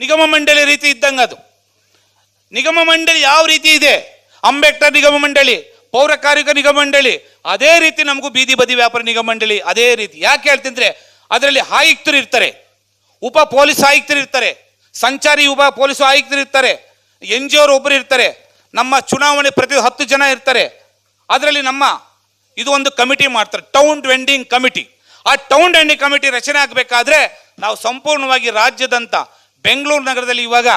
ನಿಗಮ ಮಂಡಳಿ ರೀತಿ ಇದ್ದಂಗೆ ಅದು. ನಿಗಮ ಮಂಡಳಿ ಯಾವ ರೀತಿ ಇದೆ? ಅಂಬೇಡ್ಕರ್ ನಿಗಮ ಮಂಡಳಿ, ಪೌರ ಕಾರ್ಮಿಕ ನಿಗಮ ಮಂಡಳಿ, ಅದೇ ರೀತಿ ನಮಗೂ ಬೀದಿ ಬದಿ ವ್ಯಾಪಾರ ನಿಗಮ ಮಂಡಳಿ, ಅದೇ ರೀತಿ. ಯಾಕೆ ಹೇಳ್ತಿದ್ರೆ, ಅದರಲ್ಲಿ ಆಯುಕ್ತರು ಇರ್ತಾರೆ, ಉಪ ಪೊಲೀಸ್ ಆಯುಕ್ತರು ಇರ್ತಾರೆ, ಸಂಚಾರಿ ಉಪ ಪೊಲೀಸ್ ಆಯುಕ್ತರು ಇರ್ತಾರೆ ಎನ್ ಜಿ ಅವರು ಒಬ್ಬರು ಇರ್ತಾರೆ, ನಮ್ಮ ಚುನಾವಣೆ ಪ್ರತಿ ಹತ್ತು ಜನ ಇರ್ತಾರೆ, ಅದರಲ್ಲಿ ನಮ್ಮ ಇದು ಒಂದು ಕಮಿಟಿ ಮಾಡ್ತಾರೆ ಟೌನ್ ವೆಂಡಿಂಗ್ ಕಮಿಟಿ ಆ ಟೌನ್ ವೆಂಡಿಂಗ್ ಕಮಿಟಿ ರಚನೆ ಆಗಬೇಕಾದ್ರೆ ನಾವು ಸಂಪೂರ್ಣವಾಗಿ ರಾಜ್ಯದಂತ ಬೆಂಗಳೂರು ನಗರದಲ್ಲಿ ಇವಾಗ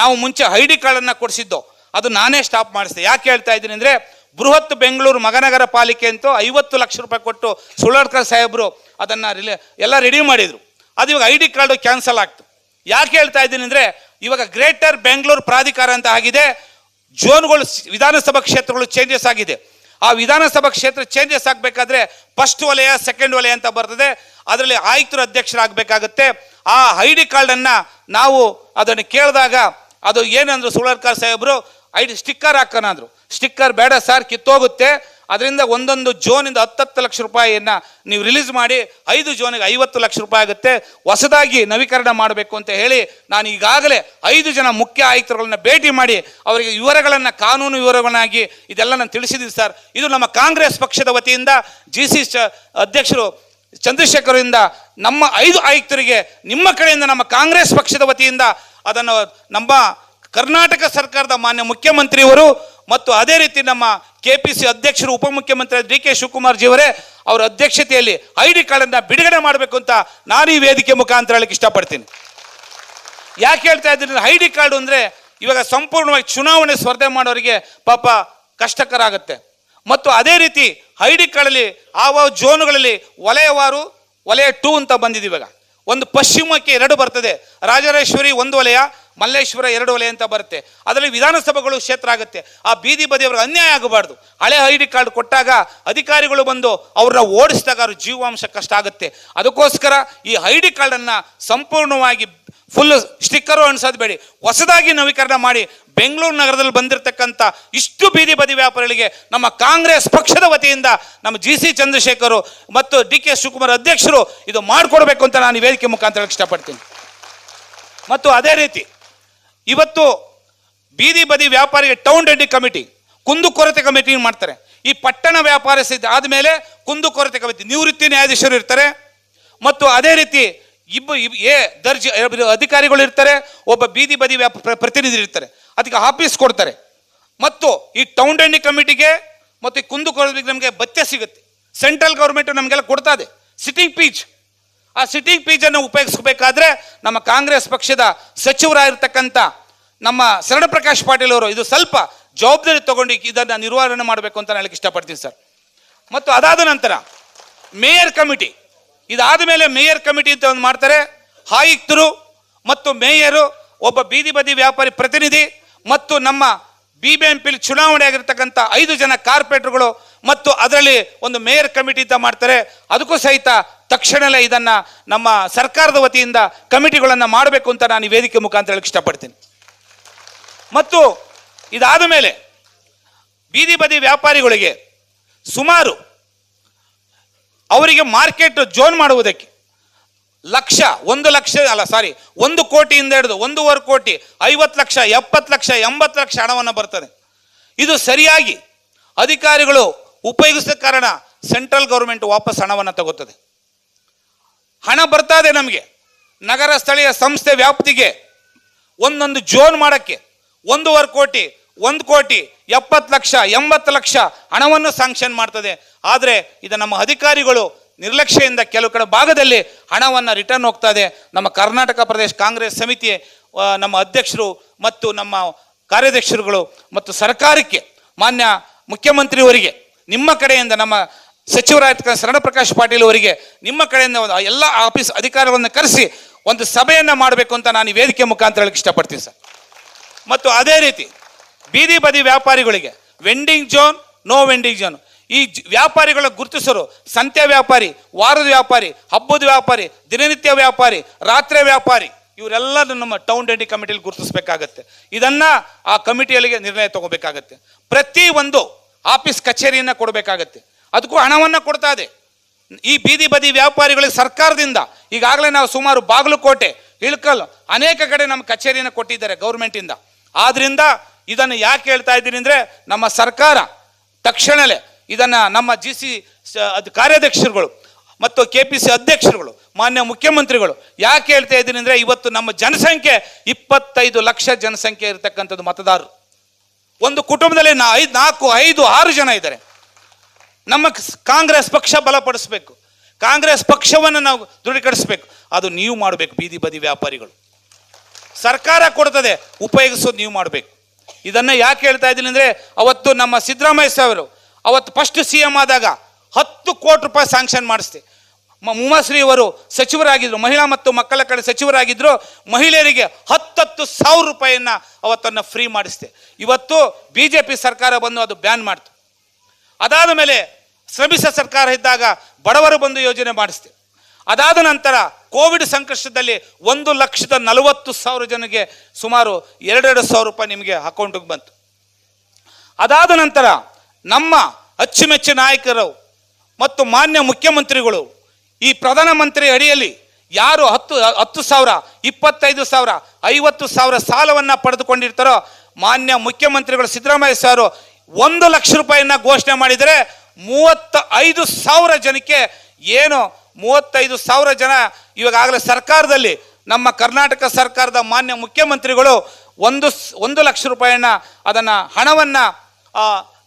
ನಾವು ಮುಂಚೆ ಐ ಡಿ ಕಾರ್ಡನ್ನು ಕೊಡಿಸಿದ್ದು. ಅದು ನಾನೇ ಸ್ಟಾಪ್ ಮಾಡಿಸಿದೆ. ಯಾಕೆ ಹೇಳ್ತಾ ಇದ್ದೀನಿ ಅಂದರೆ ಬೃಹತ್ ಬೆಂಗಳೂರು ಮಗನಗರ ಪಾಲಿಕೆ ಅಂತೂ ಐವತ್ತು ಲಕ್ಷ ರೂಪಾಯಿ ಕೊಟ್ಟು ಸುಳ್ಳಡ್ಕರ್ ಸಾಹೇಬರು ಅದನ್ನು ರಿಲೇ ಎಲ್ಲ ರೆಡಿ ಮಾಡಿದರು. ಅದು ಇವಾಗ ಐ ಡಿ ಕಾರ್ಡು ಕ್ಯಾನ್ಸಲ್ ಆಗ್ತು. ಯಾಕೆ ಹೇಳ್ತಾ ಇದ್ದೀನಿ ಅಂದರೆ ಇವಾಗ ಗ್ರೇಟರ್ ಬೆಂಗಳೂರು ಪ್ರಾಧಿಕಾರ ಅಂತ ಆಗಿದೆ. ಜೋನ್ಗಳು ವಿಧಾನಸಭಾ ಕ್ಷೇತ್ರಗಳು ಚೇಂಜಸ್ ಆಗಿದೆ. ಆ ವಿಧಾನಸಭಾ ಕ್ಷೇತ್ರ ಚೇಂಜಸ್ ಆಗಬೇಕಾದ್ರೆ ಫಸ್ಟ್ ವಲಯ ಸೆಕೆಂಡ್ ವಲಯ ಅಂತ ಬರ್ತದೆ. ಅದರಲ್ಲಿ ಆಯುಕ್ತರು ಅಧ್ಯಕ್ಷರಾಗಬೇಕಾಗುತ್ತೆ. ಆ ಐ ಡಿ ಕಾರ್ಡನ್ನು ನಾವು ಅದನ್ನು ಕೇಳಿದಾಗ ಅದು ಏನಂದ್ರು ಸುಳರ್ಕರ್ ಸಾಹೇಬರು, ಐ ಡಿ ಸ್ಟಿಕ್ಕರ್ ಹಾಕೋಣ ಸ್ಟಿಕ್ಕರ್ ಬೇಡ ಸರ್, ಕಿತ್ತೋಗುತ್ತೆ. ಅದರಿಂದ ಒಂದೊಂದು ಜೋನಿಂದ ಹತ್ತತ್ತು ಲಕ್ಷ ರೂಪಾಯಿಯನ್ನು ನೀವು ರಿಲೀಸ್ ಮಾಡಿ, ಐದು ಜೋನಿಗೆ ಐವತ್ತು ಲಕ್ಷ ರೂಪಾಯಿ ಆಗುತ್ತೆ. ಹೊಸದಾಗಿ ನವೀಕರಣ ಮಾಡಬೇಕು ಅಂತ ಹೇಳಿ ನಾನು ಈಗಾಗಲೇ ಐದು ಜನ ಮುಖ್ಯ ಆಯುಕ್ತರುಗಳನ್ನ ಭೇಟಿ ಮಾಡಿ ಅವರಿಗೆ ವಿವರಗಳನ್ನು, ಕಾನೂನು ವಿವರಗಳನ್ನಾಗಿ ಇದೆಲ್ಲ ನಾನು ತಿಳಿಸಿದ್ದೀನಿ ಸರ್. ಇದು ನಮ್ಮ ಕಾಂಗ್ರೆಸ್ ಪಕ್ಷದ ವತಿಯಿಂದ ಜಿ ಸಿ ಅಧ್ಯಕ್ಷರು ಚಂದ್ರಶೇಖರಿಂದ ನಮ್ಮ ಐದು ಆಯುಕ್ತರಿಗೆ, ನಿಮ್ಮ ಕಡೆಯಿಂದ ನಮ್ಮ ಕಾಂಗ್ರೆಸ್ ಪಕ್ಷದ ವತಿಯಿಂದ ಅದನ್ನು ನಮ್ಮ ಕರ್ನಾಟಕ ಸರ್ಕಾರದ ಮಾನ್ಯ ಮುಖ್ಯಮಂತ್ರಿಯವರು ಮತ್ತು ಅದೇ ರೀತಿ ನಮ್ಮ ಕೆ ಪಿ ಸಿ ಅಧ್ಯಕ್ಷರು, ಉಪಮುಖ್ಯಮಂತ್ರಿ ಡಿ ಕೆ ಶಿವಕುಮಾರ್ ಜಿಯವರೇ ಅವರ ಅಧ್ಯಕ್ಷತೆಯಲ್ಲಿ ಐ ಡಿ ಕಾರ್ಡನ್ನು ಬಿಡುಗಡೆ ಮಾಡಬೇಕು ಅಂತ ನಾನು ಈ ವೇದಿಕೆ ಮುಖಾಂತರ ಹೇಳಕ್ಕೆ ಇಷ್ಟಪಡ್ತೀನಿ. ಯಾಕೆ ಹೇಳ್ತಾ ಇದ್ದೀನಿ ಐ ಡಿ ಕಾರ್ಡು ಅಂದರೆ ಇವಾಗ ಸಂಪೂರ್ಣವಾಗಿ ಚುನಾವಣೆ ಸ್ಪರ್ಧೆ ಮಾಡೋರಿಗೆ ಪಾಪ ಕಷ್ಟಕರ ಆಗುತ್ತೆ. ಮತ್ತು ಅದೇ ರೀತಿ ಐ ಡಿ ಕಾರ್ಡಲ್ಲಿ ಆವ ಜೋನುಗಳಲ್ಲಿ ವಲಯವಾರು ವಲಯ ಟೂ ಅಂತ ಬಂದಿದೆ ಇವಾಗ. ಒಂದು ಪಶ್ಚಿಮಕ್ಕೆ ಎರಡು ಬರ್ತದೆ. ರಾಜರೇಶ್ವರಿ ಒಂದು ವಲಯ, ಮಲ್ಲೇಶ್ವರ ಎರಡು ವಲಯ ಅಂತ ಬರುತ್ತೆ. ಅದರಲ್ಲಿ ವಿಧಾನಸಭೆಗಳು ಕ್ಷೇತ್ರ ಆಗುತ್ತೆ. ಆ ಬೀದಿ ಬದಿಯವ್ರಿಗೆ ಅನ್ಯಾಯ ಆಗಬಾರ್ದು. ಹಳೆ ಐ ಡಿ ಕಾರ್ಡ್ ಕೊಟ್ಟಾಗ ಅಧಿಕಾರಿಗಳು ಬಂದು ಅವ್ರನ್ನ ಓಡಿಸಿದಾಗ ಅವ್ರ ಜೀವಾಂಶ ಕಷ್ಟ ಆಗುತ್ತೆ. ಅದಕ್ಕೋಸ್ಕರ ಈ ಐ ಡಿ ಕಾರ್ಡನ್ನು ಸಂಪೂರ್ಣವಾಗಿ ಫುಲ್ ಸ್ಟಿಕ್ಕರು ಅನ್ಸೋದು ಬೇಡಿ. ಹೊಸದಾಗಿ ನವೀಕರಣ ಮಾಡಿ ಬೆಂಗಳೂರು ನಗರದಲ್ಲಿ ಬಂದಿರತಕ್ಕಂಥ ಇಷ್ಟು ಬೀದಿ ಬದಿ ವ್ಯಾಪಾರಿಗಳಿಗೆ ನಮ್ಮ ಕಾಂಗ್ರೆಸ್ ಪಕ್ಷದ ವತಿಯಿಂದ ನಮ್ಮ ಜಿ ಸಿ ಚಂದ್ರಶೇಖರ್ ಮತ್ತು ಡಿ ಕೆ ಶಿವಕುಮಾರ್ ಅಧ್ಯಕ್ಷರು ಇದು ಮಾಡಿಕೊಡ್ಬೇಕು ಅಂತ ನಾನು ವೇದಿಕೆ ಮುಖಾಂತರ ಇಷ್ಟಪಡ್ತೀನಿ. ಮತ್ತು ಅದೇ ರೀತಿ ಇವತ್ತು ಬೀದಿ ಬದಿ ವ್ಯಾಪಾರಿಗೆ ಟೌನ್ ರೆಡ್ಡಿ ಕಮಿಟಿ ಕುಂದುಕೊರತೆ ಕಮಿಟಿ ಮಾಡ್ತಾರೆ. ಈ ಪಟ್ಟಣ ವ್ಯಾಪಾರ ಆದಮೇಲೆ ಕುಂದುಕೊರತೆ ಕಮಿಟಿ, ನಿವೃತ್ತಿ ನ್ಯಾಯಾಧೀಶರು ಇರ್ತಾರೆ. ಮತ್ತು ಅದೇ ರೀತಿ ಇಬ್ಬ ಇಬ್- ಎ ದರ್ಜೆ ಅಧಿಕಾರಿಗಳು ಇರ್ತಾರೆ, ಒಬ್ಬ ಬೀದಿ ಬದಿ ವ್ಯಾಪ ಪ್ರ- ಪ್ರತಿನಿಧಿ ಇರ್ತಾರೆ. ಅದಕ್ಕೆ ಆಫೀಸ್ ಕೊಡ್ತಾರೆ. ಮತ್ತು ಈ ಟೌನ್ ರೆಡ್ಡಿ ಕಮಿಟಿಗೆ ಮತ್ತು ಈ ನಮಗೆ ಬತ್ತೆ ಸಿಗುತ್ತೆ. ಸೆಂಟ್ರಲ್ ಗೌರ್ಮೆಂಟ್ ನಮಗೆಲ್ಲ ಕೊಡ್ತಾ ಇದೆ. ಸಿಟಿಂಗ್ ಪೀಚ್ ಆ ಸಿಟಿಂಗ್ ಪೀಚನ್ನು ಉಪಯೋಗಿಸಬೇಕಾದ್ರೆ ನಮ್ಮ ಕಾಂಗ್ರೆಸ್ ಪಕ್ಷದ ಸಚಿವರಾಗಿರ್ತಕ್ಕಂಥ ನಮ್ಮ ಶರಣಪ್ರಕಾಶ್ ಪಾಟೀಲ್ ಅವರು, ಇದು ಸ್ವಲ್ಪ ಜವಾಬ್ದಾರಿ ತಗೊಂಡು ಇದನ್ನು ನಿರ್ವಹಣೆ ಮಾಡಬೇಕು ಅಂತ ನಾನು ಇಷ್ಟಪಡ್ತೀನಿ ಸರ್. ಮತ್ತು ಅದಾದ ನಂತರ ಮೇಯರ್ ಕಮಿಟಿ. ಇದಾದ ಮೇಲೆ ಮೇಯರ್ ಕಮಿಟಿ ಅಂತ ಒಂದು ಮಾಡ್ತಾರೆ. ಆಯುಕ್ತರು ಮತ್ತು ಮೇಯರು, ಒಬ್ಬ ಬೀದಿ ಬದಿ ವ್ಯಾಪಾರಿ ಪ್ರತಿನಿಧಿ ಮತ್ತು ನಮ್ಮ ಬಿ ಬಿ ಎಂ ಪಿಲಿ ಚುನಾವಣೆ ಆಗಿರ್ತಕ್ಕಂಥ ಐದು ಜನ ಕಾರ್ಪೊರೇಟರ್ಗಳು ಮತ್ತು ಅದರಲ್ಲಿ ಒಂದು ಮೇಯರ್ ಕಮಿಟಿ ಅಂತ ಮಾಡ್ತಾರೆ. ಅದಕ್ಕೂ ಸಹಿತ ತಕ್ಷಣವೇ ಇದನ್ನು ನಮ್ಮ ಸರ್ಕಾರದ ವತಿಯಿಂದ ಕಮಿಟಿಗಳನ್ನು ಮಾಡಬೇಕು ಅಂತ ನಾನು ವೇದಿಕೆ ಮುಖಾಂತರ ಹೇಳಕ್ಕೆ ಇಷ್ಟಪಡ್ತೀನಿ. ಮತ್ತು ಇದಾದ ಮೇಲೆ ಬೀದಿ ಬದಿ ವ್ಯಾಪಾರಿಗಳಿಗೆ ಸುಮಾರು ಅವರಿಗೆ ಮಾರ್ಕೆಟ್ ಜೋನ್ ಮಾಡುವುದಕ್ಕೆ ಲಕ್ಷ, ಒಂದು ಲಕ್ಷ, ಅಲ್ಲ ಸಾರಿ ಒಂದು ಕೋಟಿಯಿಂದ ಹಿಡಿದು ಒಂದೂವರೆ ಕೋಟಿ, ಐವತ್ತು ಲಕ್ಷ, ಎಪ್ಪತ್ತು ಲಕ್ಷ, ಎಂಬತ್ತು ಲಕ್ಷ ಹಣವನ್ನು ಬರ್ತದೆ. ಇದು ಸರಿಯಾಗಿ ಅಧಿಕಾರಿಗಳು ಉಪಯೋಗಿಸಿದ ಕಾರಣ ಸೆಂಟ್ರಲ್ ಗೌರ್ಮೆಂಟ್ ವಾಪಸ್ ಹಣವನ್ನು ತಗೋತದೆ. ಹಣ ಬರ್ತಾ ನಮಗೆ. ನಗರ ಸ್ಥಳೀಯ ಸಂಸ್ಥೆ ವ್ಯಾಪ್ತಿಗೆ ಒಂದೊಂದು ಜೋನ್ ಮಾಡೋಕ್ಕೆ ಒಂದೂವರೆ ಕೋಟಿ, ಒಂದು ಕೋಟಿ, ಎಪ್ಪತ್ತು ಲಕ್ಷ, ಎಂಬತ್ತು ಲಕ್ಷ ಹಣವನ್ನು ಸ್ಯಾಂಕ್ಷನ್ ಮಾಡ್ತದೆ. ಆದರೆ ಇದು ನಮ್ಮ ಅಧಿಕಾರಿಗಳು ನಿರ್ಲಕ್ಷ್ಯದಿಂದ ಕೆಲವು ಕಡೆ ಭಾಗದಲ್ಲಿ ಹಣವನ್ನು ರಿಟರ್ನ್ ಹೋಗ್ತಾ ಇದೆ. ನಮ್ಮ ಕರ್ನಾಟಕ ಪ್ರದೇಶ ಕಾಂಗ್ರೆಸ್ ಸಮಿತಿ ನಮ್ಮ ಅಧ್ಯಕ್ಷರು ಮತ್ತು ನಮ್ಮ ಕಾರ್ಯಾಧ್ಯಕ್ಷರುಗಳು ಮತ್ತು ಸರ್ಕಾರಕ್ಕೆ ಮಾನ್ಯ ಮುಖ್ಯಮಂತ್ರಿಯವರಿಗೆ, ನಿಮ್ಮ ಕಡೆಯಿಂದ ನಮ್ಮ ಸಚಿವರಾಗಿರ್ತಕ್ಕಂಥ ಶರಣಪ್ರಕಾಶ್ ಪಾಟೀಲ್ ಅವರಿಗೆ, ನಿಮ್ಮ ಕಡೆಯಿಂದ ಒಂದು ಎಲ್ಲ ಆಫೀಸ್ ಅಧಿಕಾರವನ್ನು ಕರೆಸಿ ಒಂದು ಸಭೆಯನ್ನು ಮಾಡಬೇಕು ಅಂತ ನಾನು ವೇದಿಕೆ ಮುಖಾಂತರ ಹೇಳಕ್ಕೆ ಇಷ್ಟಪಡ್ತೀನಿ ಸರ್. ಮತ್ತು ಅದೇ ರೀತಿ ಬೀದಿ ಬದಿ ವ್ಯಾಪಾರಿಗಳಿಗೆ vending zone no vending zone ಈ ವ್ಯಾಪಾರಿಗಳ ಗುರುತಿಸರು ಸಂತೆ ವ್ಯಾಪಾರಿ, ವಾರದ ವ್ಯಾಪಾರಿ, ಹಬ್ಬದ ವ್ಯಾಪಾರಿ, ದಿನನಿತ್ಯ ವ್ಯಾಪಾರಿ, ರಾತ್ರಿ ವ್ಯಾಪಾರಿ ಇವರೆಲ್ಲರೂ ನಮ್ಮ ಟೌನ್ ಡೆಂಟಿ ಕಮಿಟಿಯಲ್ಲಿ ಗುರುತಿಸಬೇಕಾಗತ್ತೆ. ಇದನ್ನು ಆ ಕಮಿಟಿಯಲ್ಲಿಗೆ ನಿರ್ಣಯ ತಗೋಬೇಕಾಗತ್ತೆ. ಪ್ರತಿ ಒಂದು ಆಫೀಸ್ ಕಚೇರಿಯನ್ನು ಕೊಡಬೇಕಾಗತ್ತೆ. ಅದಕ್ಕೂ ಹಣವನ್ನು ಕೊಡ್ತಾ ಇದೆ. ಈ ಬೀದಿ ಬದಿ ವ್ಯಾಪಾರಿಗಳಿಗೆ ಸರ್ಕಾರದಿಂದ ಈಗಾಗಲೇ ನಾವು ಸುಮಾರು ಬಾಗಲಕೋಟೆ ಇಳ್ಕಲ್ ಅನೇಕ ಕಡೆ ನಮ್ಮ ಕಚೇರಿಯನ್ನು ಕೊಟ್ಟಿದ್ದಾರೆ ಗೌರ್ಮೆಂಟಿಂದ. ಆದ್ದರಿಂದ ಇದನ್ನು ಯಾಕೆ ಹೇಳ್ತಾ ಇದ್ದೀನಿ ಅಂದರೆ ನಮ್ಮ ಸರ್ಕಾರ ತಕ್ಷಣವೇ ಇದನ್ನು ನಮ್ಮ ಜಿ ಸಿ ಕಾರ್ಯಾಧ್ಯಕ್ಷರುಗಳು ಮತ್ತು ಕೆ ಪಿ ಸಿ ಅಧ್ಯಕ್ಷರುಗಳು, ಮಾನ್ಯ ಮುಖ್ಯಮಂತ್ರಿಗಳು, ಯಾಕೆ ಹೇಳ್ತಾ ಇದ್ದೀನಿ ಅಂದರೆ ಇವತ್ತು ನಮ್ಮ ಜನಸಂಖ್ಯೆ ಇಪ್ಪತ್ತೈದು ಲಕ್ಷ ಜನಸಂಖ್ಯೆ ಇರತಕ್ಕಂಥದ್ದು ಮತದಾರರು. ಒಂದು ಕುಟುಂಬದಲ್ಲಿ ನಾ ಐದು ನಾಲ್ಕು, ಐದು, ಆರು ಜನ ಇದ್ದಾರೆ. ನಮ್ಮ ಕಾಂಗ್ರೆಸ್ ಪಕ್ಷ ಬಲಪಡಿಸ್ಬೇಕು. ಕಾಂಗ್ರೆಸ್ ಪಕ್ಷವನ್ನು ನಾವು ದೃಢೀಕರಿಸಬೇಕು. ಅದು ನೀವು ಮಾಡಬೇಕು, ಬೀದಿ ಬದಿ ವ್ಯಾಪಾರಿಗಳು. ಸರ್ಕಾರ ಕೊಡ್ತದೆ, ಉಪಯೋಗಿಸೋದು ನೀವು ಮಾಡಬೇಕು. ಇದನ್ನು ಯಾಕೆ ಹೇಳ್ತಾ ಇದ್ದೀನಿ ಅಂದರೆ, ಅವತ್ತು ನಮ್ಮ ಸಿದ್ದರಾಮಯ್ಯ ಸಾಹೇಬರು ಅವತ್ತು ಫಸ್ಟ್ ಸಿ ಎಂ ಆದಾಗ ಹತ್ತು ಕೋಟಿ ರೂಪಾಯಿ ಸ್ಯಾಂಕ್ಷನ್ ಮಾಡಿಸ್ತೆ ಮ- ಉಮಾಶ್ರೀ ಅವರು ಸಚಿವರಾಗಿದ್ದರು ಮಹಿಳಾ ಮತ್ತು ಮಕ್ಕಳ ಕಡೆ ಸಚಿವರಾಗಿದ್ದರು ಮಹಿಳೆಯರಿಗೆ ಹತ್ತತ್ತು ಸಾವಿರ ರೂಪಾಯಿಯನ್ನು ಅವತ್ತನ್ನು ಫ್ರೀ ಮಾಡಿಸ್ತೆ ಇವತ್ತು ಬಿ ಜೆ ಪಿ ಸರ್ಕಾರ ಬಂದು ಅದು ಬ್ಯಾನ್ ಮಾಡ್ತು. ಅದಾದ ಮೇಲೆ ಶ್ರಮಿಸ ಸರ್ಕಾರ ಇದ್ದಾಗ ಬಡವರು ಬಂದು ಯೋಜನೆ ಮಾಡಿಸ್ತೆ ಅದಾದ ನಂತರ ಕೋವಿಡ್ ಸಂಕಷ್ಟದಲ್ಲಿ ಒಂದು ಲಕ್ಷದ ನಲವತ್ತು ಸಾವಿರ ಜನಕ್ಕೆ ಸುಮಾರು ಎರಡೆರಡು ಸಾವಿರ ರೂಪಾಯಿ ನಿಮಗೆ ಅಕೌಂಟಿಗೆ ಬಂತು. ಅದಾದ ನಂತರ ನಮ್ಮ ಅಚ್ಚುಮೆಚ್ಚು ನಾಯಕರು ಮತ್ತು ಮಾನ್ಯ ಮುಖ್ಯಮಂತ್ರಿಗಳು ಈ ಪ್ರಧಾನಮಂತ್ರಿ ಅಡಿಯಲ್ಲಿ ಯಾರು ಹತ್ತು ಹತ್ತು ಸಾವಿರ, ಇಪ್ಪತ್ತೈದು ಸಾವಿರ, ಐವತ್ತು ಸಾವಿರ ಸಾಲವನ್ನು ಪಡೆದುಕೊಂಡಿರ್ತಾರೋ ಮಾನ್ಯ ಮುಖ್ಯಮಂತ್ರಿಗಳು ಸಿದ್ದರಾಮಯ್ಯ ಸಾರು ಒಂದು ಲಕ್ಷ ರೂಪಾಯಿಯನ್ನು ಘೋಷಣೆ ಮಾಡಿದರೆ ಮೂವತ್ತ ಐದು ಸಾವಿರ ಜನಕ್ಕೆ ಏನು ಮೂವತ್ತೈದು ಸಾವಿರ ಜನ ಇವಾಗಲೇ ಸರ್ಕಾರದಲ್ಲಿ ನಮ್ಮ ಕರ್ನಾಟಕ ಸರ್ಕಾರದ ಮಾನ್ಯ ಮುಖ್ಯಮಂತ್ರಿಗಳು ಒಂದು ಒಂದು ಲಕ್ಷ ರೂಪಾಯಿಯನ್ನು ಅದನ್ನು ಹಣವನ್ನು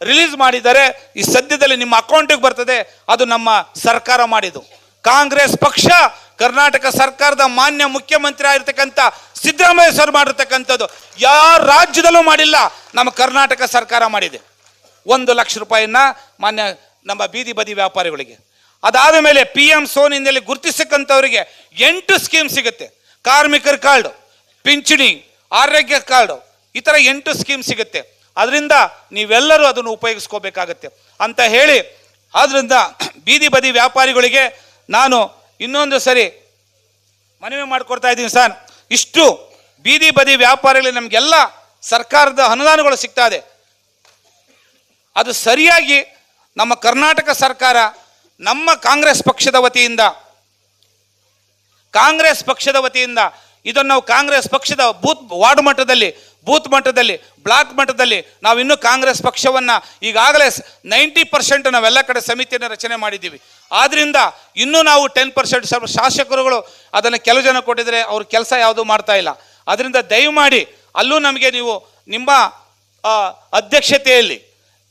ರಿಲೀಸ್ ಮಾಡಿದ್ದಾರೆ ಈ ಸದ್ಯದಲ್ಲಿ ನಿಮ್ಮ ಅಕೌಂಟಿಗೆ ಬರ್ತದೆ, ಅದು ನಮ್ಮ ಸರ್ಕಾರ ಮಾಡಿದ್ದು. ಕಾಂಗ್ರೆಸ್ ಪಕ್ಷ ಕರ್ನಾಟಕ ಸರ್ಕಾರದ ಮಾನ್ಯ ಮುಖ್ಯಮಂತ್ರಿ ಆಗಿರ್ತಕ್ಕಂಥ ಸಿದ್ದರಾಮಯ್ಯ ಸರ್ ಮಾಡಿರ್ತಕ್ಕಂಥದ್ದು ಯಾವ ರಾಜ್ಯದಲ್ಲೂ ಮಾಡಿಲ್ಲ, ನಮ್ಮ ಕರ್ನಾಟಕ ಸರ್ಕಾರ ಮಾಡಿದೆ. ಒಂದು ಲಕ್ಷ ರೂಪಾಯಿಯನ್ನ ಮಾನ್ಯ ನಮ್ಮ ಬೀದಿ ಬದಿ ವ್ಯಾಪಾರಿಗಳಿಗೆ. ಅದಾದ ಮೇಲೆ ಪಿ ಎಂ ಸೋನಿಂದಲ್ಲಿ ಗುರುತಿಸಕ್ಕಂಥವರಿಗೆ ಎಂಟು ಸ್ಕೀಮ್ ಸಿಗುತ್ತೆ. ಕಾರ್ಮಿಕರ ಕಾರ್ಡು, ಪಿಂಚಣಿ, ಆರೋಗ್ಯ ಕಾರ್ಡು, ಈ ಥರ ಎಂಟು ಸ್ಕೀಮ್ ಸಿಗುತ್ತೆ. ಅದರಿಂದ ನೀವೆಲ್ಲರೂ ಅದನ್ನು ಉಪಯೋಗಿಸ್ಕೋಬೇಕಾಗತ್ತೆ ಅಂತ ಹೇಳಿ ಆದ್ದರಿಂದ ಬೀದಿ ಬದಿ ವ್ಯಾಪಾರಿಗಳಿಗೆ ನಾನು ಇನ್ನೊಂದು ಸರಿ ಮನವಿ ಮಾಡಿಕೊಡ್ತಾ ಇದ್ದೀನಿ ಸರ್. ಇಷ್ಟು ಬೀದಿ ಬದಿ ವ್ಯಾಪಾರಿಗಳಿಗೆ ನಮಗೆಲ್ಲ ಸರ್ಕಾರದ ಅನುದಾನಗಳು ಸಿಗ್ತಾ ಇದೆ. ಅದು ಸರಿಯಾಗಿ ನಮ್ಮ ಕರ್ನಾಟಕ ಸರ್ಕಾರ, ನಮ್ಮ ಕಾಂಗ್ರೆಸ್ ಪಕ್ಷದ ವತಿಯಿಂದ, ಕಾಂಗ್ರೆಸ್ ಪಕ್ಷದ ವತಿಯಿಂದ ಇದನ್ನು ನಾವು ಕಾಂಗ್ರೆಸ್ ಪಕ್ಷದ ಬೂತ್ ವಾರ್ಡ್ ಮಟ್ಟದಲ್ಲಿ ಬೂತ್ ಮಟ್ಟದಲ್ಲಿ, ಬ್ಲಾಕ್ ಮಟ್ಟದಲ್ಲಿ ನಾವು ಇನ್ನೂ ಕಾಂಗ್ರೆಸ್ ಪಕ್ಷವನ್ನು ಈಗಾಗಲೇ ನೈಂಟಿ ಪರ್ಸೆಂಟ್ ನಾವೆಲ್ಲ ಕಡೆ ಸಮಿತಿಯನ್ನು ರಚನೆ ಮಾಡಿದ್ದೀವಿ. ಆದ್ದರಿಂದ ಇನ್ನೂ ನಾವು ಟೆನ್ ಪರ್ಸೆಂಟ್ ಸ್ವಲ್ಪ ಶಾಸಕರುಗಳು ಅದನ್ನು ಕೆಲವು ಜನ ಕೊಟ್ಟಿದ್ರೆ ಅವ್ರ ಕೆಲಸ ಯಾವುದೂ ಮಾಡ್ತಾ ಇಲ್ಲ. ಅದರಿಂದ ದಯಮಾಡಿ ಅಲ್ಲೂ ನಮಗೆ ನೀವು ನಿಮ್ಮ ಅಧ್ಯಕ್ಷತೆಯಲ್ಲಿ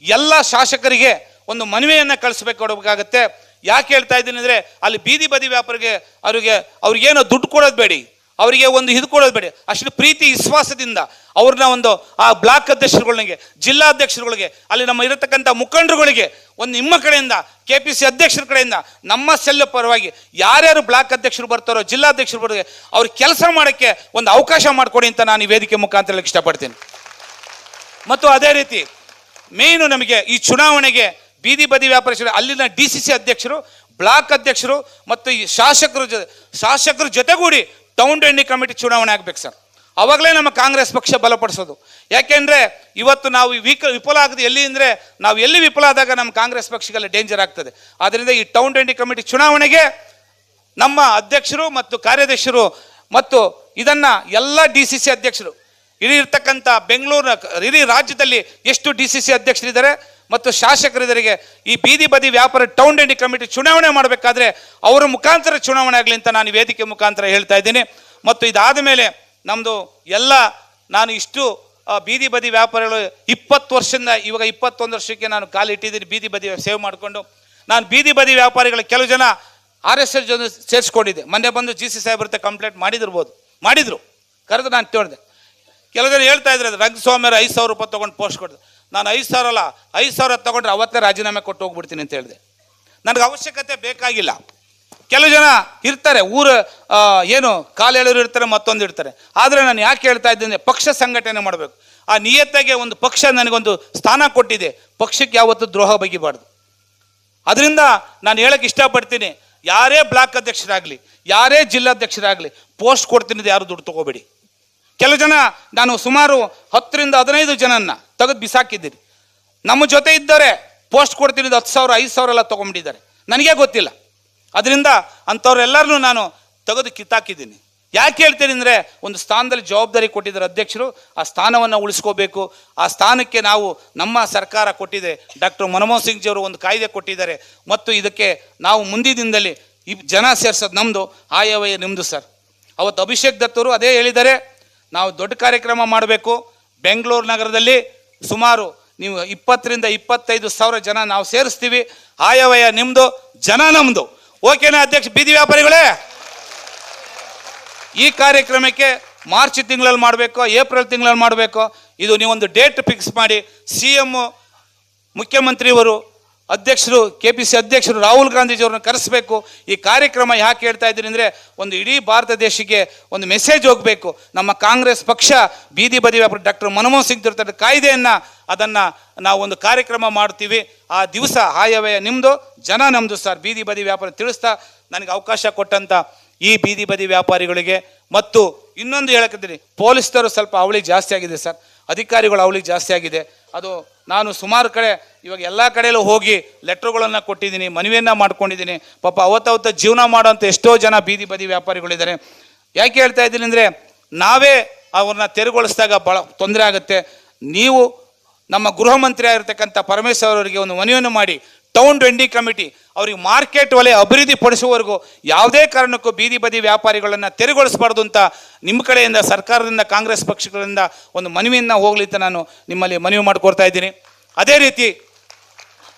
ಎಲ್ಲ ಶಾಸಕರಿಗೆ ಒಂದು ಮನವಿಯನ್ನು ಕಳಿಸ್ಬೇಕು ಕೊಡಬೇಕಾಗತ್ತೆ. ಯಾಕೆ ಹೇಳ್ತಾ ಇದ್ದೀನಿ ಅಂದರೆ ಅಲ್ಲಿ ಬೀದಿ ಬದಿ ವ್ಯಾಪಾರಿಗೆ ಅವರಿಗೆ ಅವ್ರಿಗೇನೋ ದುಡ್ಡು ಕೊಡೋದು ಬೇಡಿ. ಅವರಿಗೆ ಒಂದು ಇದು ಕೊಡೋದು ಬೇಡಿ. ಅಷ್ಟು ಪ್ರೀತಿ, ವಿಶ್ವಾಸದಿಂದ ಅವ್ರನ್ನ ಒಂದು ಆ ಬ್ಲಾಕ್ ಅಧ್ಯಕ್ಷರುಗಳಿಗೆ, ಜಿಲ್ಲಾ ಅಧ್ಯಕ್ಷರುಗಳಿಗೆ, ಅಲ್ಲಿ ನಮ್ಮ ಇರತಕ್ಕಂಥ ಮುಖಂಡರುಗಳಿಗೆ, ಒಂದು ನಿಮ್ಮ ಕಡೆಯಿಂದ ಕೆ ಪಿ ಸಿ ಅಧ್ಯಕ್ಷರ ಕಡೆಯಿಂದ, ನಮ್ಮ ಸೆಲ್ ಪರವಾಗಿ ಯಾರ್ಯಾರು ಬ್ಲಾಕ್ ಅಧ್ಯಕ್ಷರು ಬರ್ತಾರೋ ಜಿಲ್ಲಾಧ್ಯಕ್ಷರು ಬರ್ತಾರೆ ಅವ್ರಿಗೆ ಕೆಲಸ ಮಾಡೋಕ್ಕೆ ಒಂದು ಅವಕಾಶ ಮಾಡಿಕೊಡಿ ಅಂತ ನಾನು ಈ ವೇದಿಕೆ ಮುಖಾಂತರ ಇಷ್ಟಪಡ್ತೀನಿ. ಮತ್ತು ಅದೇ ರೀತಿ ಮೇನು ನಮಗೆ ಈ ಚುನಾವಣೆಗೆ ಬೀದಿ ಬದಿ ವ್ಯಾಪಾರ ಅಲ್ಲಿನ ಡಿ ಸಿ ಸಿ ಅಧ್ಯಕ್ಷರು, ಬ್ಲಾಕ್ ಅಧ್ಯಕ್ಷರು ಮತ್ತು ಈ ಶಾಸಕರು ಜೊತೆ ಶಾಸಕರ ಜೊತೆಗೂಡಿ ಟೌನ್ ಡೆಂಡಿ ಕಮಿಟಿ ಚುನಾವಣೆ ಆಗ್ಬೇಕು ಸರ್. ಅವಾಗಲೇ ನಮ್ಮ ಕಾಂಗ್ರೆಸ್ ಪಕ್ಷ ಬಲಪಡಿಸೋದು. ಯಾಕೆಂದ್ರೆ ಇವತ್ತು ನಾವು ವಿಕ, ವಿಫಲ ಆಗದೆ ಎಲ್ಲಿ ಅಂದರೆ ನಾವು ಎಲ್ಲಿ ವಿಫಲ ಆದಾಗ ನಮ್ಮ ಕಾಂಗ್ರೆಸ್ ಪಕ್ಷಗೆಲ್ಲ ಡೇಂಜರ್ ಆಗ್ತದೆ. ಆದ್ದರಿಂದ ಈ ಟೌನ್ ಡೆಂಡಿ ಕಮಿಟಿ ಚುನಾವಣೆಗೆ ನಮ್ಮ ಅಧ್ಯಕ್ಷರು ಮತ್ತು ಕಾರ್ಯಾಧ್ಯಕ್ಷರು ಮತ್ತು ಇದನ್ನು ಎಲ್ಲ ಡಿ ಸಿ ಸಿ ಅಧ್ಯಕ್ಷರು ಇಡೀ ಇರ್ತಕ್ಕಂಥ ಬೆಂಗಳೂರಿನ, ಇಡೀ ರಾಜ್ಯದಲ್ಲಿ ಎಷ್ಟು ಡಿ ಸಿ ಸಿ ಅಧ್ಯಕ್ಷರಿದ್ದಾರೆ ಮತ್ತು ಶಾಸಕರಿದರಿಗೆ ಈ ಬೀದಿ ಬದಿ ವ್ಯಾಪಾರ ಟೌನ್ ಡೆಂಡಿ ಕಮಿಟಿ ಚುನಾವಣೆ ಮಾಡಬೇಕಾದ್ರೆ ಅವರ ಮುಖಾಂತರ ಚುನಾವಣೆ ಆಗಲಿ ಅಂತ ನಾನು ವೇದಿಕೆ ಮುಖಾಂತರ ಹೇಳ್ತಾ ಇದ್ದೀನಿ. ಮತ್ತು ಇದಾದ ಮೇಲೆ ನಮ್ಮದು ಎಲ್ಲ ನಾನು ಇಷ್ಟು ಬೀದಿ ಬದಿ ವ್ಯಾಪಾರಿಗಳು ಇಪ್ಪತ್ತು ವರ್ಷದಿಂದ, ಇವಾಗ ಇಪ್ಪತ್ತೊಂದು ವರ್ಷಕ್ಕೆ ನಾನು ಕಾಲಿಟ್ಟಿದ್ದೀನಿ ಬೀದಿ ಬದಿ ಸೇವ್ ಮಾಡಿಕೊಂಡು. ನಾನು ಬೀದಿ ಬದಿ ವ್ಯಾಪಾರಿಗಳ ಕೆಲವು ಜನ ಆರ್ ಎಸ್ ಎಸ್ ಜೊತೆ ಸೇರಿಸ್ಕೊಂಡಿದ್ದೆ. ಮೊನ್ನೆ ಬಂದು ಜಿ ಸಿ ಸಾಹೇಬ್ರ ಕಂಪ್ಲೇಂಟ್ ಮಾಡಿದಿರ್ಬೋದು. ಮಾಡಿದರು. ಕರೆದು ನಾನು ತಿಳಿದೆ ಕೆಲವು ಜನ ಹೇಳ್ತಾ ಇದ್ದಾರೆ ರಂಗಸ್ವಾಮಿಯವರು ಐದು ಸಾವಿರ ರೂಪಾಯಿ ತೊಗೊಂಡು ಪೋಸ್ಟ್ ಕೊಡ್ದೆ ನಾನು ಐದು ಸಾವಿರ ಅಲ್ಲ, ಐದು ಸಾವಿರ ತೊಗೊಂಡ್ರೆ ಅವತ್ತೇ ರಾಜೀನಾಮೆ ಕೊಟ್ಟು ಹೋಗ್ಬಿಡ್ತೀನಿ ಅಂತ ಹೇಳಿದೆ. ನನಗೆ ಅವಶ್ಯಕತೆ ಬೇಕಾಗಿಲ್ಲ. ಕೆಲವು ಜನ ಇರ್ತಾರೆ, ಊರು ಏನು, ಕಾಲೆಳೆರು ಇರ್ತಾರೆ, ಮತ್ತೊಂದು ಇರ್ತಾರೆ. ಆದರೆ ನಾನು ಯಾಕೆ ಹೇಳ್ತಾ ಇದ್ದೀನಿ, ಪಕ್ಷ ಸಂಘಟನೆ ಮಾಡಬೇಕು. ಆ ನಿಯತ್ತಾಗೆ ಒಂದು ಪಕ್ಷ ನನಗೊಂದು ಸ್ಥಾನ ಕೊಟ್ಟಿದೆ. ಪಕ್ಷಕ್ಕೆ ಯಾವತ್ತೂ ದ್ರೋಹ ಬಗೆಬಾರ್ದು. ಅದರಿಂದ ನಾನು ಹೇಳಕ್ಕೆ ಇಷ್ಟಪಡ್ತೀನಿ, ಯಾರೇ ಬ್ಲಾಕ್ ಅಧ್ಯಕ್ಷರಾಗಲಿ, ಯಾರೇ ಜಿಲ್ಲಾಧ್ಯಕ್ಷರಾಗಲಿ, ಪೋಸ್ಟ್ ಕೊಡ್ತೀನಿ ಯಾರು ದುಡ್ಡು ತಗೋಬೇಡಿ. ಕೆಲವು ಜನ, ನಾನು ಸುಮಾರು ಹತ್ತರಿಂದ ಹದಿನೈದು ಜನನ್ನ ತೆಗೆದು ಬಿಸಾಕಿದ್ದೀರಿ. ನಮ್ಮ ಜೊತೆ ಇದ್ದರೆ ಪೋಸ್ಟ್ ಕೊಡ್ತೀನಿ ಹತ್ತು ಸಾವಿರ, ಐದು ಸಾವಿರ ಎಲ್ಲ ತೊಗೊಂಬಿಟ್ಟಿದ್ದಾರೆ ನನಗೆ ಗೊತ್ತಿಲ್ಲ. ಅದರಿಂದ ಅಂಥವ್ರೆಲ್ಲರನ್ನೂ ನಾನು ತೆಗೆದು ಕಿತ್ತಾಕಿದ್ದೀನಿ. ಯಾಕೆ ಹೇಳ್ತೀನಿ ಅಂದರೆ, ಒಂದು ಸ್ಥಾನದಲ್ಲಿ ಜವಾಬ್ದಾರಿ ಕೊಟ್ಟಿದ್ದಾರೆ ಅಧ್ಯಕ್ಷರು, ಆ ಸ್ಥಾನವನ್ನು ಉಳಿಸ್ಕೋಬೇಕು. ಆ ಸ್ಥಾನಕ್ಕೆ ನಾವು ನಮ್ಮ ಸರ್ಕಾರ ಕೊಟ್ಟಿದೆ, ಡಾಕ್ಟರ್ ಮನಮೋಹನ್ ಸಿಂಗ್ ಜಿಯವರು ಒಂದು ಕಾಯ್ದೆ ಕೊಟ್ಟಿದ್ದಾರೆ. ಮತ್ತು ಇದಕ್ಕೆ ನಾವು ಮುಂದಿನ ದಿನದಲ್ಲಿ ಈ ಜನ ಸೇರ್ಸೋದು ನಮ್ಮದು ಆಯವ್ಯ ನಿಮ್ಮದು ಸರ್. ಅವತ್ತು ಅಭಿಷೇಕ್ ದತ್ತವರು ಅದೇ ಹೇಳಿದ್ದಾರೆ, ನಾವು ದೊಡ್ಡ ಕಾರ್ಯಕ್ರಮ ಮಾಡಬೇಕು. ಬೆಂಗಳೂರು ನಗರದಲ್ಲಿ ಸುಮಾರು ನೀವು ಇಪ್ಪತ್ತರಿಂದ ಇಪ್ಪತ್ತೈದು ಸಾವಿರ ಜನ ನಾವು ಸೇರಿಸ್ತೀವಿ. ಆಯವ್ಯಯ ನಿಮ್ಮದು ಜನ ನಮ್ಮದು ಓಕೆನಾ ಅಧ್ಯಕ್ಷ, ಬೀದಿ ವ್ಯಾಪಾರಿಗಳೇ? ಈ ಕಾರ್ಯಕ್ರಮಕ್ಕೆ ಮಾರ್ಚ್ ತಿಂಗಳಲ್ಲಿ ಮಾಡಬೇಕು, ಏಪ್ರಿಲ್ ತಿಂಗಳಲ್ಲಿ ಮಾಡಬೇಕು. ಇದು ನೀವೊಂದು ಡೇಟ್ ಫಿಕ್ಸ್ ಮಾಡಿ, ಸಿ ಎಮ್ಮು ಮುಖ್ಯಮಂತ್ರಿಯವರು ಅಧ್ಯಕ್ಷರು ಕೆ ಪಿ ಸಿ ಅಧ್ಯಕ್ಷರು ರಾಹುಲ್ ಗಾಂಧೀಜಿಯವ್ರನ್ನ ಕರೆಸಬೇಕು. ಈ ಕಾರ್ಯಕ್ರಮ ಯಾಕೆ ಹೇಳ್ತಾ ಇದ್ದೀನಿ ಅಂದರೆ ಒಂದು ಇಡೀ ಭಾರತ ದೇಶಕ್ಕೆ ಒಂದು ಮೆಸೇಜ್ ಹೋಗಬೇಕು. ನಮ್ಮ ಕಾಂಗ್ರೆಸ್ ಪಕ್ಷ, ಬೀದಿ ಬದಿ ವ್ಯಾಪಾರ ಡಾಕ್ಟರ್ ಮನಮೋಹನ್ ಸಿಂಗ್ ತರ್ತಾರೆ ಕಾಯ್ದೆಯನ್ನು ಅದನ್ನು ನಾವು ಒಂದು ಕಾರ್ಯಕ್ರಮ ಮಾಡ್ತೀವಿ. ಆ ದಿವಸ ಆಯವ್ಯಯ ನಿಮ್ಮದು ಜನ ನಮ್ಮದು ಸರ್. ಬೀದಿ ಬದಿ ವ್ಯಾಪಾರ ತಿಳಿಸ್ತಾ ನನಗೆ ಅವಕಾಶ ಕೊಟ್ಟಂಥ ಈ ಬೀದಿ ಬದಿ ವ್ಯಾಪಾರಿಗಳಿಗೆ. ಮತ್ತು ಇನ್ನೊಂದು ಹೇಳಕ್ಕಿದ್ದೀನಿ ಪೊಲೀಸರು ಸ್ವಲ್ಪ ಅವಳಿ ಜಾಸ್ತಿ ಆಗಿದೆ ಸರ್. ಅಧಿಕಾರಿಗಳು ಅವಳಿ ಜಾಸ್ತಿ ಆಗಿದೆ. ಅದು ನಾನು ಸುಮಾರು ಕಡೆ, ಇವಾಗ ಎಲ್ಲ ಕಡೆಯಲ್ಲೂ ಹೋಗಿ ಲೆಟ್ರುಗಳನ್ನು ಕೊಟ್ಟಿದ್ದೀನಿ, ಮನವಿಯನ್ನು ಮಾಡ್ಕೊಂಡಿದ್ದೀನಿ. ಪಾಪ ಅವತ್ತವತ್ತ ಜೀವನ ಮಾಡೋಂಥ ಎಷ್ಟೋ ಜನ ಬೀದಿ ಬದಿ ವ್ಯಾಪಾರಿಗಳಿದ್ದಾರೆ. ಯಾಕೆ ಹೇಳ್ತಾ ಇದ್ದೀನಿ ಅಂದರೆ, ನಾವೇ ಅವ್ರನ್ನ ತೆರವುಗೊಳಿಸಿದಾಗ ಭಾಳ ತೊಂದರೆ ಆಗುತ್ತೆ. ನೀವು ನಮ್ಮ ಗೃಹ ಮಂತ್ರಿ ಆಗಿರ್ತಕ್ಕಂಥ ಪರಮೇಶ್ವರ್ ಅವರಿಗೆ ಒಂದು ಮನವಿಯನ್ನು ಮಾಡಿ ಟೌನ್ ಟ್ವೆಂಟಿ ಕಮಿಟಿ ಅವ್ರಿಗೆ ಮಾರ್ಕೆಟ್ ವಲಯ ಅಭಿವೃದ್ಧಿ ಪಡಿಸುವವರೆಗೂ ಯಾವುದೇ ಕಾರಣಕ್ಕೂ ಬೀದಿ ಬದಿ ವ್ಯಾಪಾರಿಗಳನ್ನು ತೆರೆಗೊಳಿಸಬಾರ್ದು ಅಂತ ನಿಮ್ಮ ಕಡೆಯಿಂದ ಸರ್ಕಾರದಿಂದ, ಕಾಂಗ್ರೆಸ್ ಪಕ್ಷಗಳಿಂದ ಒಂದು ಮನವಿಯನ್ನು ಹೋಗಲಿ ಅಂತ ನಾನು ನಿಮ್ಮಲ್ಲಿ ಮನವಿ ಮಾಡಿಕೊಡ್ತಾ ಇದ್ದೀನಿ. ಅದೇ ರೀತಿ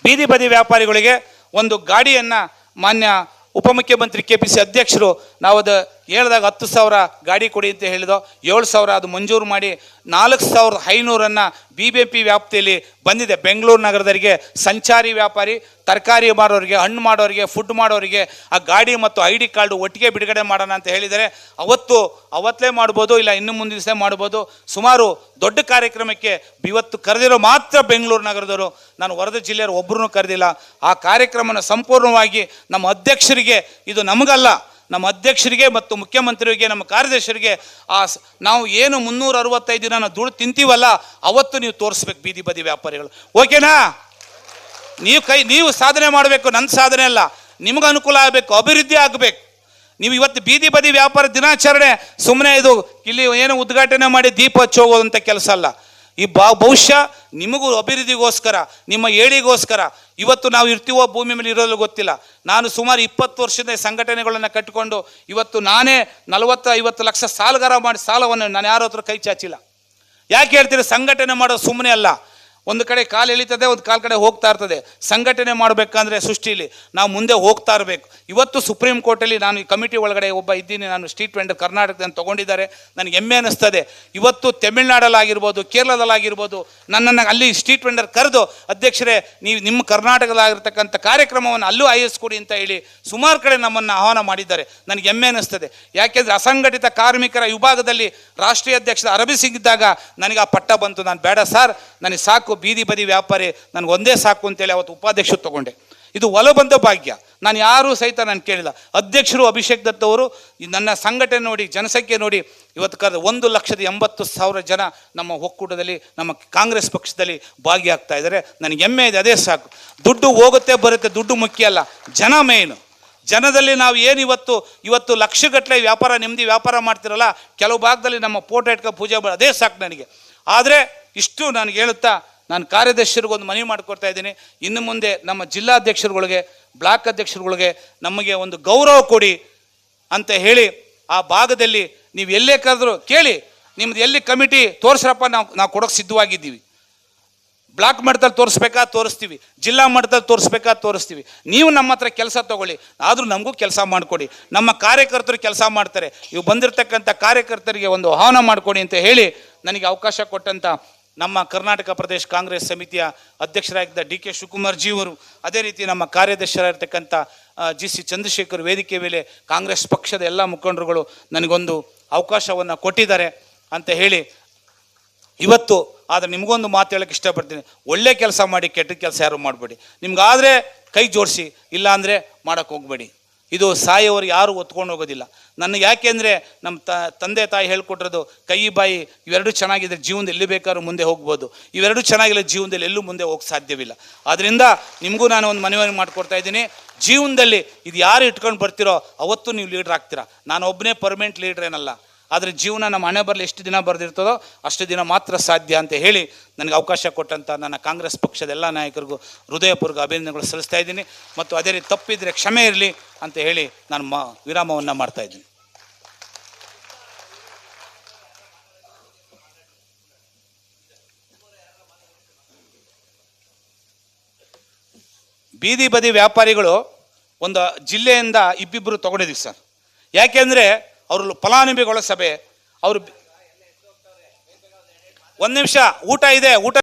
ಬೀದಿ ಬದಿ ವ್ಯಾಪಾರಿಗಳಿಗೆ ಒಂದು ಗಾಡಿಯನ್ನು ಮಾನ್ಯ ಉಪಮುಖ್ಯಮಂತ್ರಿ ಕೆ ಪಿ ಸಿ ಅಧ್ಯಕ್ಷರು ನಾವು ಅದು ಹೇಳಿದಾಗ ಹತ್ತು ಸಾವಿರ ಗಾಡಿ ಕೊಡಿ ಅಂತ ಹೇಳಿದೋ, ಏಳು ಸಾವಿರ ಅದು ಮಂಜೂರು ಮಾಡಿ ನಾಲ್ಕು ಸಾವಿರದ ಐನೂರನ್ನು ಬಿ ಬಿ ಪಿ ವ್ಯಾಪ್ತಿಯಲ್ಲಿ ಬಂದಿದೆ. ಬೆಂಗಳೂರು ನಗರದವರಿಗೆ ಸಂಚಾರಿ ವ್ಯಾಪಾರಿ, ತರಕಾರಿ ಮಾರೋರಿಗೆ, ಹಣ್ಣು ಮಾಡೋರಿಗೆ ಫುಡ್ ಮಾಡೋರಿಗೆ, ಆ ಗಾಡಿ ಮತ್ತು ಐ ಡಿ ಕಾರ್ಡು ಒಟ್ಟಿಗೆ ಬಿಡುಗಡೆ ಮಾಡೋಣ ಅಂತ ಹೇಳಿದರೆ ಅವತ್ತು ಅವತ್ತಲೇ ಮಾಡ್ಬೋದು, ಇಲ್ಲ ಇನ್ನು ಮುಂದಿನ ದಿವಸ ಮಾಡ್ಬೋದು. ಸುಮಾರು ದೊಡ್ಡ ಕಾರ್ಯಕ್ರಮಕ್ಕೆ ಇವತ್ತು ಕರೆದಿರೋ ಮಾತ್ರ ಬೆಂಗಳೂರು ನಗರದವರು. ನಾನು ಹೊರದ ಜಿಲ್ಲೆಯವರು ಒಬ್ಬರೂ ಕರೆದಿಲ್ಲ. ಆ ಕಾರ್ಯಕ್ರಮನ ಸಂಪೂರ್ಣವಾಗಿ ನಮ್ಮ ಅಧ್ಯಕ್ಷರಿಗೆ ಇದು ನಮಗಲ್ಲ. ನಮ್ಮ ಅಧ್ಯಕ್ಷರಿಗೆ ಮತ್ತು ಮುಖ್ಯಮಂತ್ರಿಗೆ ನಮ್ಮ ಕಾರ್ಯದರ್ಶರಿಗೆ ಆ ನಾವು ಏನು ಮುನ್ನೂರ ಅರವತ್ತೈದು ದಿನ ದುಡ್ಡು ತಿಂತೀವಲ್ಲ, ಅವತ್ತು ನೀವು ತೋರಿಸ್ಬೇಕು ಬೀದಿ ಬದಿ ವ್ಯಾಪಾರಿಗಳು. ಓಕೆನಾ? ನೀವು ಕೈ, ನೀವು ಸಾಧನೆ ಮಾಡಬೇಕು ನನ್ನ ಸಾಧನೆ ಅಲ್ಲ. ನಿಮ್ಗೆ ಅನುಕೂಲ ಆಗಬೇಕು, ಅಭಿವೃದ್ಧಿ ಆಗಬೇಕು. ನೀವು ಇವತ್ತು ಬೀದಿ ಬದಿ ವ್ಯಾಪಾರ ದಿನಾಚರಣೆ ಸುಮ್ಮನೆ ಇದು ಇಲ್ಲಿ ಏನು ಉದ್ಘಾಟನೆ ಮಾಡಿ ದೀಪ ಹಚ್ಚೋಗೋದಂಥ ಕೆಲಸ ಅಲ್ಲ. ಈ ಬಾ ನಿಮಗೂ ಅಭಿವೃದ್ಧಿಗೋಸ್ಕರ, ನಿಮ್ಮ ಏಳಿಗೋಸ್ಕರ ಇವತ್ತು ನಾವು ಇರ್ತೀವೋ ಭೂಮಿ ಮೇಲೆ ಇರೋದು ಗೊತ್ತಿಲ್ಲ. ನಾನು ಸುಮಾರು ಇಪ್ಪತ್ತು ವರ್ಷದ ಸಂಘಟನೆಗಳನ್ನು ಕಟ್ಟಿಕೊಂಡು ಇವತ್ತು ನಾನೇ ನಲವತ್ತು ಐವತ್ತು ಲಕ್ಷ ಸಾಲಗಾರ ಮಾಡಿ ಸಾಲವನ್ನು ನಾನು ಯಾರ ಹತ್ರ ಕೈ ಚಾಚಿಲ್ಲ. ಯಾಕೆ ಹೇಳ್ತೀರಿ ಸಂಘಟನೆ ಮಾಡೋದು ಸುಮ್ಮನೆ ಅಲ್ಲ. ಒಂದು ಕಡೆ ಕಾಲು ಎಳಿತದೆ, ಒಂದು ಕಾಲು ಕಡೆ ಹೋಗ್ತಾ ಇರ್ತದೆ. ಸಂಘಟನೆ ಮಾಡಬೇಕಂದ್ರೆ ಸೃಷ್ಟಿಲಿ ನಾವು ಮುಂದೆ ಹೋಗ್ತಾ ಇರಬೇಕು. ಇವತ್ತು ಸುಪ್ರೀಂ ಕೋರ್ಟಲ್ಲಿ ನಾನು ಈ ಕಮಿಟಿ ಒಳಗಡೆ ಒಬ್ಬ ಇದ್ದೀನಿ, ನಾನು ಸ್ಟ್ರೀಟ್ ವೆಂಡರ್ ಕರ್ನಾಟಕದಲ್ಲಿ ತೊಗೊಂಡಿದ್ದಾರೆ. ನನಗೆ ಹೆಮ್ಮೆ ಅನ್ನಿಸ್ತದೆ. ಇವತ್ತು ತಮಿಳ್ನಾಡಲ್ಲಾಗಿರ್ಬೋದು, ಕೇರಳದಲ್ಲಾಗಿರ್ಬೋದು, ನನ್ನನ್ನು ಅಲ್ಲಿ ಸ್ಟ್ರೀಟ್ ವೆಂಡರ್ ಕರೆದು, ಅಧ್ಯಕ್ಷರೇ, ನೀವು ನಿಮ್ಮ ಕರ್ನಾಟಕದಾಗಿರ್ತಕ್ಕಂಥ ಕಾರ್ಯಕ್ರಮವನ್ನು ಅಲ್ಲೂ ಆಯೋಜಿಸ್ಕೊಡಿ ಅಂತ ಹೇಳಿ ಸುಮಾರು ಕಡೆ ನಮ್ಮನ್ನು ಆಹ್ವಾನ ಮಾಡಿದ್ದಾರೆ. ನನಗೆ ಹೆಮ್ಮೆ ಅನ್ನಿಸ್ತದೆ. ಯಾಕೆಂದರೆ ಅಸಂಘಟಿತ ಕಾರ್ಮಿಕರ ವಿಭಾಗದಲ್ಲಿ ರಾಷ್ಟ್ರೀಯ ಅಧ್ಯಕ್ಷ ಅರಬಿ ಸಿಗಿದ್ದಾಗ ನನಗೆ ಆ ಪಟ್ಟ ಬಂತು. ನಾನು, ಬೇಡ ಸರ್, ನನಗೆ ಸಾಕು. ಬೀದಿ ಬದಿ ವ್ಯಾಪಾರಿ, ನನಗೆ ಒಂದೇ ಸಾಕು ಅಂತೇಳಿ ಅವತ್ತು ಉಪಾಧ್ಯಕ್ಷರು ತಗೊಂಡೆ. ಇದು ಒಲ ಬಂದ ಭಾಗ್ಯ. ನಾನು ಯಾರೂ ಸಹಿತ ನಾನು ಕೇಳಿಲ್ಲ. ಅಧ್ಯಕ್ಷರು, ಅಭಿಷೇಕ್ ದತ್ ಅವರು ನನ್ನ ಸಂಘಟನೆ ನೋಡಿ, ಜನಸಂಖ್ಯೆ ನೋಡಿ, ಇವತ್ತು ಕರೆದ ಒಂದು ಲಕ್ಷದ ಎಂಬತ್ತು ಸಾವಿರ ಜನ ನಮ್ಮ ಒಕ್ಕೂಟದಲ್ಲಿ, ನಮ್ಮ ಕಾಂಗ್ರೆಸ್ ಪಕ್ಷದಲ್ಲಿ ಭಾಗಿಯಾಗ್ತಾ ಇದ್ದಾರೆ. ನನಗೆ ಹೆಮ್ಮೆ ಇದೆ, ಅದೇ ಸಾಕು. ದುಡ್ಡು ಹೋಗುತ್ತೆ, ಬರುತ್ತೆ, ದುಡ್ಡು ಮುಖ್ಯ ಅಲ್ಲ. ಜನ ಮೇಯ್ನು ಜನದಲ್ಲಿ ನಾವು ಏನು ಇವತ್ತು ಇವತ್ತು ಲಕ್ಷಗಟ್ಟಲೆ ವ್ಯಾಪಾರ, ನೆಮ್ಮದಿ ವ್ಯಾಪಾರ ಮಾಡ್ತಿರಲ್ಲ, ಕೆಲವು ಭಾಗದಲ್ಲಿ ನಮ್ಮ ಫೋಟೋ ಇಟ್ಕೊಂಡು ಪೂಜೆ ಅದೇ ಸಾಕು ನನಗೆ. ಆದರೆ ಇಷ್ಟು ನನಗೆ ಹೇಳುತ್ತಾ ನಾನು ಕಾರ್ಯದರ್ಶರಿಗೊಂದು ಮನವಿ ಮಾಡಿಕೊಡ್ತಾ ಇದ್ದೀನಿ. ಇನ್ನು ಮುಂದೆ ನಮ್ಮ ಜಿಲ್ಲಾಧ್ಯಕ್ಷರುಗಳಿಗೆ, ಬ್ಲಾಕ್ ಅಧ್ಯಕ್ಷರುಗಳಿಗೆ ನಮಗೆ ಒಂದು ಗೌರವ ಕೊಡಿ ಅಂತ ಹೇಳಿ ಆ ಭಾಗದಲ್ಲಿ ನೀವು ಎಲ್ಲೇ ಕರೆದ್ರು ಕೇಳಿ, ನಿಮ್ದು ಎಲ್ಲಿ ಕಮಿಟಿ ತೋರಿಸ್ರಪ್ಪ ನಾವು ನಾವು ಕೊಡೋಕೆ ಸಿದ್ಧವಾಗಿದ್ದೀವಿ. ಬ್ಲಾಕ್ ಮಟ್ಟದಲ್ಲಿ ತೋರಿಸ್ಬೇಕಾ ತೋರಿಸ್ತೀವಿ. ಜಿಲ್ಲಾ ಮಟ್ಟದಲ್ಲಿ ತೋರಿಸ್ಬೇಕಾ ತೋರಿಸ್ತೀವಿ. ನೀವು ನಮ್ಮ ಹತ್ರ ಕೆಲಸ ತಗೊಳ್ಳಿ. ಆದರೂ ನಮಗೂ ಕೆಲಸ ಮಾಡಿಕೊಡಿ. ನಮ್ಮ ಕಾರ್ಯಕರ್ತರು ಕೆಲಸ ಮಾಡ್ತಾರೆ. ಇವು ಬಂದಿರತಕ್ಕಂಥ ಕಾರ್ಯಕರ್ತರಿಗೆ ಒಂದು ಆಹ್ವಾನ ಮಾಡಿಕೊಡಿ ಅಂತ ಹೇಳಿ ನನಗೆ ಅವಕಾಶ ಕೊಟ್ಟಂಥ ನಮ್ಮ ಕರ್ನಾಟಕ ಪ್ರದೇಶ ಕಾಂಗ್ರೆಸ್ ಸಮಿತಿಯ ಅಧ್ಯಕ್ಷರಾಗಿದ್ದ ಡಿ ಕೆ ಶಿವಕುಮಾರ್ ಜೀವರು ಅದೇ ರೀತಿ ನಮ್ಮ ಕಾರ್ಯಾಧ್ಯಕ್ಷರಾಗಿರ್ತಕ್ಕಂಥ ಜಿ ಸಿ ಚಂದ್ರಶೇಖರ್ ವೇದಿಕೆ ಮೇಲೆ ಕಾಂಗ್ರೆಸ್ ಪಕ್ಷದ ಎಲ್ಲ ಮುಖಂಡರುಗಳು ನನಗೊಂದು ಅವಕಾಶವನ್ನು ಕೊಟ್ಟಿದ್ದಾರೆ ಅಂತ ಹೇಳಿ ಇವತ್ತು, ಆದರೆ ನಿಮಗೊಂದು ಮಾತು ಹೇಳಕ್ಕೆ ಇಷ್ಟಪಡ್ತೀನಿ. ಒಳ್ಳೆ ಕೆಲಸ ಮಾಡಿ, ಕೆಟ್ಟ ಕೆಲಸ ಯಾರು ಮಾಡಬೇಡಿ. ನಿಮ್ಗಾದರೆ ಕೈ ಜೋಡಿಸಿ, ಇಲ್ಲಾಂದರೆ ಮಾಡೋಕ್ಕೆ ಹೋಗಬೇಡಿ. ಇದು ಸಾಯೋರು ಯಾರು ಒತ್ಕೊಂಡು ಹೋಗೋದಿಲ್ಲ. ನನಗೆ ಯಾಕೆಂದರೆ ನಮ್ಮ ತ, ತಂದೆ ತಾಯಿ ಹೇಳ್ಕೊಟ್ರದು ಕೈ, ಬಾಯಿ ಇವೆರಡು ಚೆನ್ನಾಗಿದ್ರೆ ಜೀವನದಲ್ಲಿ ಎಲ್ಲಿ ಬೇಕಾದ್ರೂ ಮುಂದೆ ಹೋಗ್ಬೋದು. ಇವೆರಡು ಚೆನ್ನಾಗಿಲ್ಲ ಜೀವನದಲ್ಲಿ ಎಲ್ಲೂ ಮುಂದೆ ಹೋಗಕ್ಕೆ ಸಾಧ್ಯವಿಲ್ಲ. ಆದ್ದರಿಂದ ನಿಮಗೂ ನಾನು ಒಂದು ಮನವಿ ಮಾಡ್ಕೊಡ್ತಾ ಇದ್ದೀನಿ. ಜೀವನದಲ್ಲಿ ಇದು ಯಾರು ಇಟ್ಕೊಂಡು ಬರ್ತಿರೋ ಅವತ್ತು ನೀವು ಲೀಡ್ರ್ ಆಗ್ತೀರಾ. ನಾನು ಒಬ್ಬನೇ ಪರ್ಮನೆಂಟ್ ಲೀಡ್ರ್ ಏನಲ್ಲ. ಆದರೆ ಜೀವನ ನಮ್ಮ ಹಣೆ ಬರಲಿ ಎಷ್ಟು ದಿನ ಬರೆದಿರ್ತದೋ ಅಷ್ಟು ದಿನ ಮಾತ್ರ ಸಾಧ್ಯ ಅಂತ ಹೇಳಿ ನನಗೆ ಅವಕಾಶ ಕೊಟ್ಟಂಥ ನನ್ನ ಕಾಂಗ್ರೆಸ್ ಪಕ್ಷದ ಎಲ್ಲ ನಾಯಕರಿಗೂ ಹೃದಯಪೂರ್ವಕ ಅಭಿನಂದನೆಗಳು ಸಲ್ಲಿಸ್ತಾ ಇದ್ದೀನಿ. ಮತ್ತು ಅದೇ ರೀತಿ ತಪ್ಪಿದರೆ ಕ್ಷಮೆ ಇರಲಿ ಅಂತ ಹೇಳಿ ನಾನು ಮ ವಿರಾಮವನ್ನು ಮಾಡ್ತಾ ಇದ್ದೀನಿ. ಬೀದಿ ಬದಿ ವ್ಯಾಪಾರಿಗಳು ಒಂದು ಜಿಲ್ಲೆಯಿಂದ ಇಬ್ಬಿಬ್ಬರು ತಗೊಂಡಿದ್ದೀವಿ ಸರ್. ಯಾಕೆಂದರೆ ಅವರು ಫಲಾನುಭವಿಗಳ ಸಭೆ. ಅವರು ಒಂದು ನಿಮಿಷ ಊಟ ಇದೆ ಊಟ